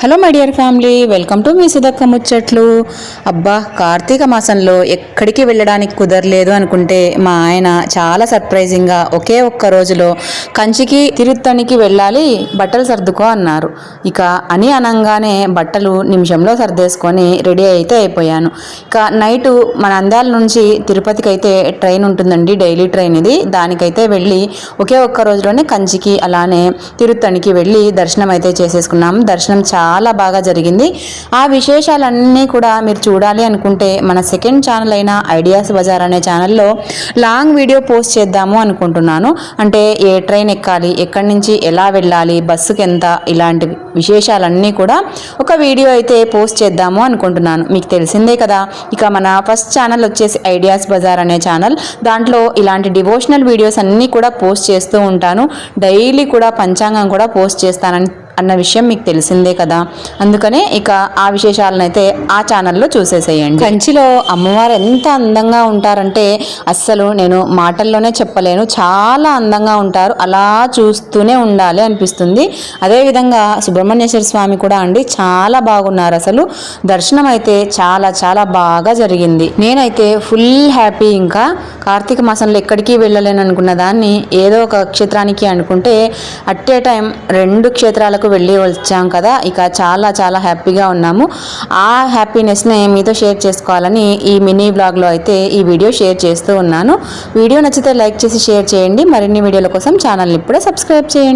Hello my dear family welcome to మీ సుధక్క ముచ్చట్లు. అబ్బా కార్తీక మాసంలో ఎక్కడికి వెళ్ళడానికి కుదరలేదు అనుకుంటే మా ఆయన చాలా సర్ప్రైజింగ్గా ఒకే ఒక్క రోజులో కంచికి తిరుత్తనికి వెళ్ళాలి బట్టలు సర్దుకో అన్నారు. ఇక అని అనంగానే బట్టలు నిమిషంలో సర్దేసుకొని రెడీ అయితే అయిపోయాను. ఇక నైటు మన అందాల నుంచి తిరుపతికి అయితే ట్రైన్ ఉంటుందండి డైలీ ట్రైన్ ఇది. దానికైతే వెళ్ళి ఒకే ఒక్క రోజులోనే కంచికి అలానే తిరుత్తనికి వెళ్ళి దర్శనం అయితే చేసేసుకున్నాం. దర్శనం చాలా చాలా బాగా జరిగింది. ఆ విశేషాలన్నీ కూడా మీరు చూడాలి అనుకుంటే మన సెకండ్ ఛానల్ అయిన ఐడియాస్ బజార్ అనే ఛానల్లో లాంగ్ వీడియో పోస్ట్ చేద్దాము అనుకుంటున్నాను. అంటే ఏ ట్రైన్ ఎక్కాలి ఎక్కడి నుంచి ఎలా వెళ్ళాలి బస్సుకి ఎంత ఇలాంటి విశేషాలన్నీ కూడా ఒక వీడియో అయితే పోస్ట్ చేద్దాము అనుకుంటున్నాను. మీకు తెలిసిందే కదా ఇక మన ఫస్ట్ ఛానల్ వచ్చేసి ఐడియాస్ బజార్ అనే ఛానల్. దాంట్లో ఇలాంటి డివోషనల్ వీడియోస్ అన్నీ కూడా పోస్ట్ చేస్తూ ఉంటాను. డైలీ కూడా పంచాంగం కూడా పోస్ట్ చేస్తానని అన్న విషయం మీకు తెలిసిందే కదా. అందుకనే ఇక ఆ విశేషాలను అయితే ఆ ఛానల్లో చూసేసేయండి. కంచిలో అమ్మవారు ఎంత అందంగా ఉంటారంటే అస్సలు నేను మాటల్లోనే చెప్పలేను. చాలా అందంగా ఉంటారు. అలా చూస్తూనే ఉండాలి అనిపిస్తుంది. అదేవిధంగా సుబ్రహ్మణ్యేశ్వర స్వామి కూడా అండి చాలా బాగున్నారు అసలు. దర్శనం అయితే చాలా చాలా బాగా జరిగింది. నేనైతే ఫుల్ హ్యాపీ ఇంకా. కార్తీక మాసంలో ఎక్కడికి వెళ్ళలేను అనుకున్న దాన్ని ఏదో ఒక క్షేత్రానికి అనుకుంటే అట్ ఏ టైం రెండు క్షేత్రాలకు వెళ్ళి వచ్చాం కదా ఇక చాలా చాలా హ్యాపీగా ఉన్నాము. ఆ హ్యాపీనెస్ని మీతో షేర్ చేసుకోవాలని ఈ మినీ బ్లాగ్లో అయితే ఈ వీడియో షేర్ చేస్తూ ఉన్నాను. వీడియో నచ్చితే లైక్ చేసి షేర్ చేయండి. మరిన్ని వీడియోల కోసం ఛానల్ని ఇప్పుడే సబ్స్క్రైబ్ చేయండి.